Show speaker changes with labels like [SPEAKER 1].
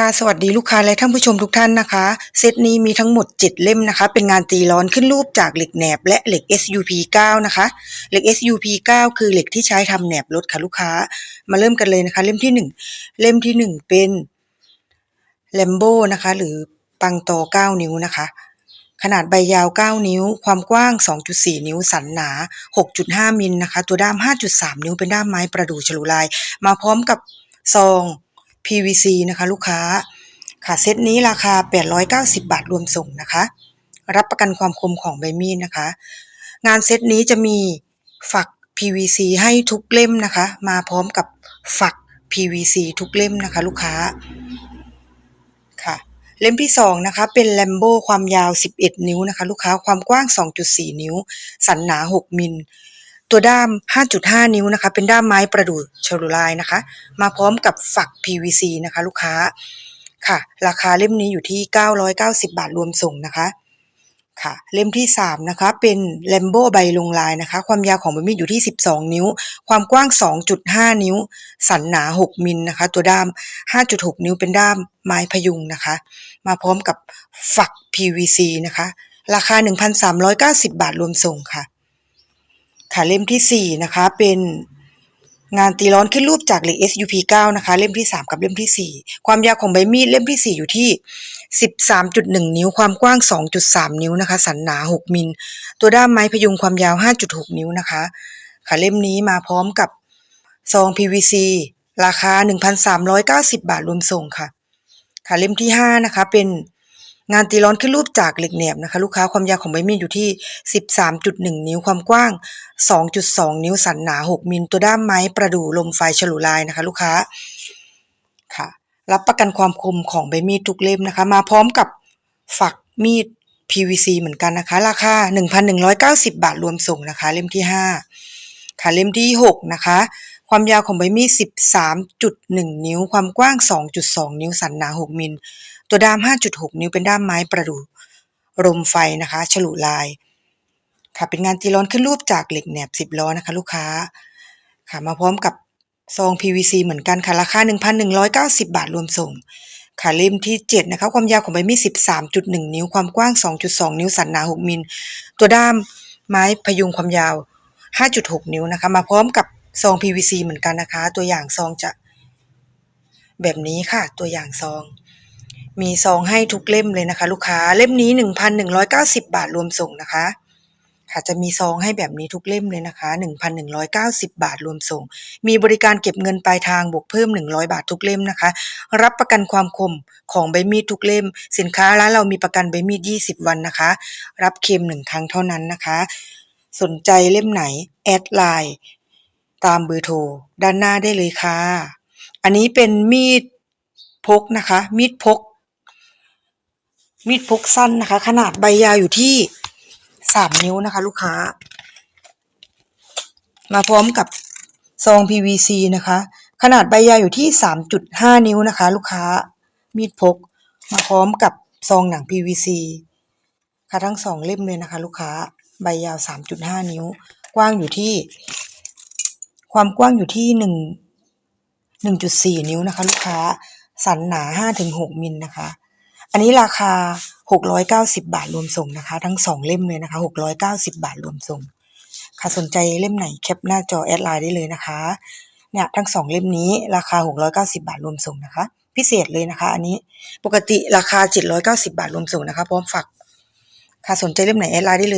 [SPEAKER 1] ค่ะสวัสดีลูกค้าและท่านผู้ชมทุกท่านนะคะ เซตนี้มีทั้งหมด 7 เล่มนะคะ เป็นงานตีร้อนขึ้นรูปจากเหล็กแหนบและเหล็ก SUP 9 นะคะ เหล็ก SUP 9 คือเหล็กที่ใช้ทำแหนบรถค่ะลูกค้า มาเริ่มกันเลยนะคะ เล่มที่ 1 เล่มที่ 1 เป็นแลมโบนะคะ หรือปังโตอ9 นิ้วนะคะ ขนาดใบยาว 9 นิ้ว ความกว้าง 2.4 นิ้ว สันหนา 6.5 มิลนะคะ ตัวด้าม 5.3 นิ้วเป็นด้ามไม้ประดู่ฉลุลาย มาพร้อมกับซอง PVC นะคะลูกค้า ค่ะเซตนี้ราคา 890 บาทรวมส่งนะคะ รับประกันความคมของใบมีดนะคะ งานเซตนี้จะมีฝัก PVC ให้ทุกเล่มนะคะ มาพร้อมกับฝัก PVC ทุกเล่มนะคะ ลูกค้า ค่ะ เล่มที่สองนะคะ เป็นแลมโบความยาว 11 นิ้วนะคะ ลูกค้า ความกว้าง 2.4 นิ้ว สันหนา 6 มิล ตัวด้าม 5.5 นิ้วนะคะ เป็นด้ามไม้ประดู่ฉลุลายนะคะ มาพร้อมกับฝัก PVC นะคะ ลูกค้า ค่ะ ราคาเล่มนี้อยู่ที่ 990 บาทรวมส่งนะคะ ค่ะ เล่มที่ 3 นะคะ เป็นแลมโบใบลงลายนะคะ ความยาวของใบมีดอยู่ที่ 12 นิ้ว ความกว้าง 2.5 นิ้ว สันหนา 6 มิลนะคะ ตัวด้าม 5.6 นิ้วเป็นด้ามไม้พยุงนะคะ มาพร้อมกับฝัก PVC นะคะ ราคา 1,390 บาทรวมส่งค่ะ ค่ะเล่มที่ 4 นะคะ เป็นงานตีร้อนขึ้นรูปจากเหล็ก SUP 9นะคะ เล่มที่ 3 กับเล่มที่ 4 ความยาวของใบมีดเล่มที่ 4 อยู่ที่ 13.1 นิ้ว ความกว้าง 2.3 นิ้วนะคะ สันหนา 6 มิล ตัวด้ามไม้พยุงความยาว 5.6 นิ้วนะคะ ค่ะเล่มนี้มาพร้อมกับซอง PVC ราคา 1,390 บาทรวมส่งค่ะ ค่ะเล่มที่ 5 นะคะ เป็น งานตีร้อนขึ้นรูปจากเหล็กแหนบนะคะ ลูกค้าความยาวของใบมีดอยู่ที่ 13.1 นิ้วความกว้าง 2.2 นิ้วสันหนา 6 มิลตัวด้ามไม้ประดู่ลมไฟฉลุลายนะคะ ลูกค้าค่ะ รับประกันความคมของใบมีดทุกเล่มนะคะ มาพร้อมกับฝักมีด PVC เหมือนกันนะคะ ราคา 1,190 บาทรวมส่งนะคะ เล่มที่ 5 ค่ะเล่มที่ 6 นะคะ ความยาวของใบมีด 13.1 นิ้ว ความกว้าง 2.2 นิ้วสันหนา 6 มิล ตัวด้าม 5.6 นิ้วเป็นด้ามไม้ประดู่ลมไฟนะคะ ฉลุลาย ค่ะเป็นงานตีร้อนขึ้นรูปจากเหล็กแหนบ 10 ล้อนะคะ ลูกค้าค่ะมาพร้อมกับซอง PVC เหมือนกันค่ะราคา 1,190 บาทรวมส่ง ค่ะเล่มที่ 7 นะคะ ความยาวของใบมีด 13.1 นิ้ว ความกว้าง 2.2 นิ้ว สันหนา 6 มิล ตัวด้ามไม้พยุงความยาว 5.6 นิ้วนะคะ มาพร้อมกับซอง PVC เหมือนกันนะคะ ตัวอย่างซองจะแบบนี้ค่ะ ตัวอย่างซอง มีซองให้ทุกเล่มเลยนะคะ ลูกค้าเล่มนี้ 1,190 บาทรวมส่งนะคะ ค่ะจะมีซองให้แบบนี้ทุกเล่มเลยนะคะ 1,190 บาทรวมส่ง มีบริการเก็บเงินปลายทางบวกเพิ่ม 100 บาททุกเล่มนะคะ รับประกันความคมของใบมีดทุกเล่ม สินค้าร้านเรามีประกันใบมีด 20 วันนะคะ รับเคลม1ครั้งเท่านั้นนะคะ สนใจเล่มไหนแอดไลน์ตามเบอร์โทรด้านหน้าได้เลยค่ะ อันนี้เป็นมีดพกนะคะ มีดพก มีดพกสั้นนะคะ ขนาดใบยาวอยู่ที่3นิ้วนะคะ ลูกค้า มาพร้อมกับซอง PVC นะคะ ขนาดใบยาวอยู่ที่3.5นิ้วนะคะ ลูกค้า มีดพก มาพร้อมกับซองหนัง PVC ค่ะทั้งสองเล่มเลยนะคะ ลูกค้า ใบยาว3.5นิ้ว กว้างอยู่ที่ ความกว้างอยู่ที่1 1.4นิ้วนะคะ ลูกค้า สันหนา5-6มิลนะคะ อันนี้ราคา 690 บาทรวมส่งนะคะ ทั้งสองเล่มเลยนะคะ 690 บาทรวมส่ง ค่ะสนใจเล่มไหนแคปหน้าจอแอดไลน์ได้เลยนะคะ เนี่ยทั้งสองเล่มนี้ราคา 690 บาทรวมส่งนะคะ พิเศษเลยนะคะ อันนี้ปกติราคา 790 บาทรวมส่งนะคะ พร้อมฝากค่ะสนใจเล่มไหนแอดไลน์ได้เลย